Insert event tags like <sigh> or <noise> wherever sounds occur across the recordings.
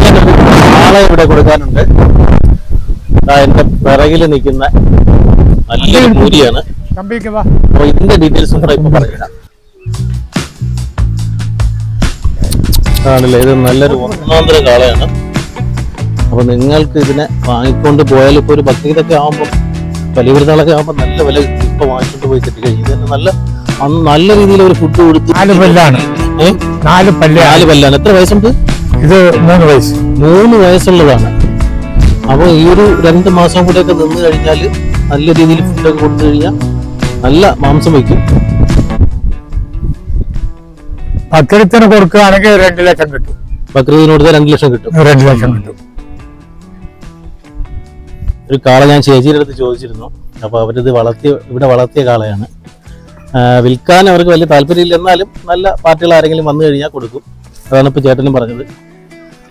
ഒരു ആളെ ഇവിടെ കൊടുക്കാനുണ്ട്. എന്റെ പിറകിൽ നിൽക്കുന്ന നല്ലൊരു മൂരിയാണ്. അപ്പൊ ഇതിന്റെ ഡീറ്റെയിൽസ് കൂടെ ഇപ്പൊ <laughs> പറഞ്ഞുതരാം ആണല്ലേ ഇത് നല്ലൊരു ഒന്നാന്തര കാളയാണ്. അപ്പൊ നിങ്ങൾക്ക് ഇതിനെ വാങ്ങിക്കൊണ്ട് പോയാൽ ഇപ്പൊ ഒരു ഭക്തിയിലൊക്കെ ആകുമ്പോൾ വലിയ പെരുന്നാളൊക്കെ ആകുമ്പോൾ നല്ല വില. ഇപ്പൊ വാങ്ങിക്കൊണ്ട് പോയി കിട്ടി കഴിഞ്ഞു ഇതിന് നല്ല അന്ന് നല്ല രീതിയിൽ ഒരു ഫുഡ് കൊടുത്തു നാല് പല്ലാണ്. ഏ? നാല് പല്ല് നാല് പല്ലാണ്. എത്ര വയസ്സുണ്ട്? ഇത് മൂന്ന് വയസ്സ്. മൂന്ന് വയസ്സുള്ളതാണ്. അപ്പൊ ഈ ഒരു രണ്ട് മാസം കൂടെയൊക്കെ നിന്ന് കഴിഞ്ഞാൽ നല്ല രീതിയിൽ ഫുഡൊക്കെ കൊടുത്തു കഴിഞ്ഞാൽ നല്ല മാംസം വയ്ക്കും. ബക്രീദിന് കൊടുക്കുകയാണെങ്കിൽ രണ്ട് ലക്ഷം കിട്ടും. ബക്രീദിന് കൊടുത്താൽ രണ്ട് ലക്ഷം കിട്ടും. രണ്ട് ലക്ഷം കിട്ടും. ഒരു കാള ഞാൻ ചേച്ചിയുടെ അടുത്ത് ചോദിച്ചിരുന്നു. അപ്പോൾ അവരിത് വളർത്തിയ ഇവിടെ വളർത്തിയ കാളയാണ്. വിൽക്കാൻ അവർക്ക് വലിയ താല്പര്യമില്ല. എന്നാലും നല്ല പാർട്ടികൾ ആരെങ്കിലും വന്നു കഴിഞ്ഞാൽ കൊടുക്കും. അതാണ് ഇപ്പൊ ചേട്ടനും പറഞ്ഞത്.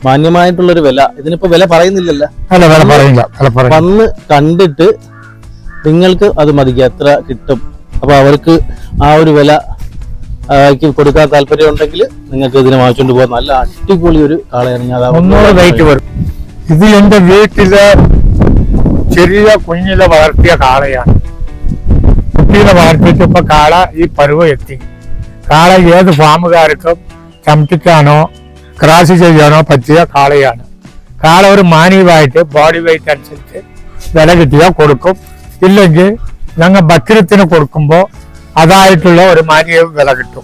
മാന്യമായിട്ടുള്ളൊരു വില. ഇതിനിപ്പോ വില പറയുന്നില്ലല്ലോ. വന്ന് കണ്ടിട്ട് നിങ്ങൾക്ക് അത് മതിക്കുക എത്ര കിട്ടും. അപ്പൊ അവർക്ക് ആ ഒരു വില കൊടുക്കാൻ താല്പര്യം ഉണ്ടെങ്കിൽ നിങ്ങൾക്ക് ഇതിനെ വാങ്ങിച്ചുകൊണ്ട് പോകാം. നല്ല അടിപൊളി ഒരു കാളയാണ് ഇത് എന്റെ വീട്ടിൽ ചെറിയ കുഞ്ഞിലെ വളർത്തിയ കാളയാണ്. കുട്ടിയിലെ വളർത്തിയിട്ട് ഇപ്പൊ കാള ഈ പരുവ എത്തി. കാള ഏത് ഫാമുകാർക്കും ചമട്ടിക്കാനോ ക്രാഷ് ചെയ്യാനോ പറ്റിയ കാളയാണ് കാള ഒരു മാനീയമായിട്ട് ബോഡി വെയിറ്റ് അനുസരിച്ച് വില കിട്ടിയാൽ കൊടുക്കും ഇല്ലെങ്കിൽ ഞങ്ങൾ ബക്രത്തിന് കൊടുക്കുമ്പോൾ അതായിട്ടുള്ള ഒരു മാനിയ വില കിട്ടും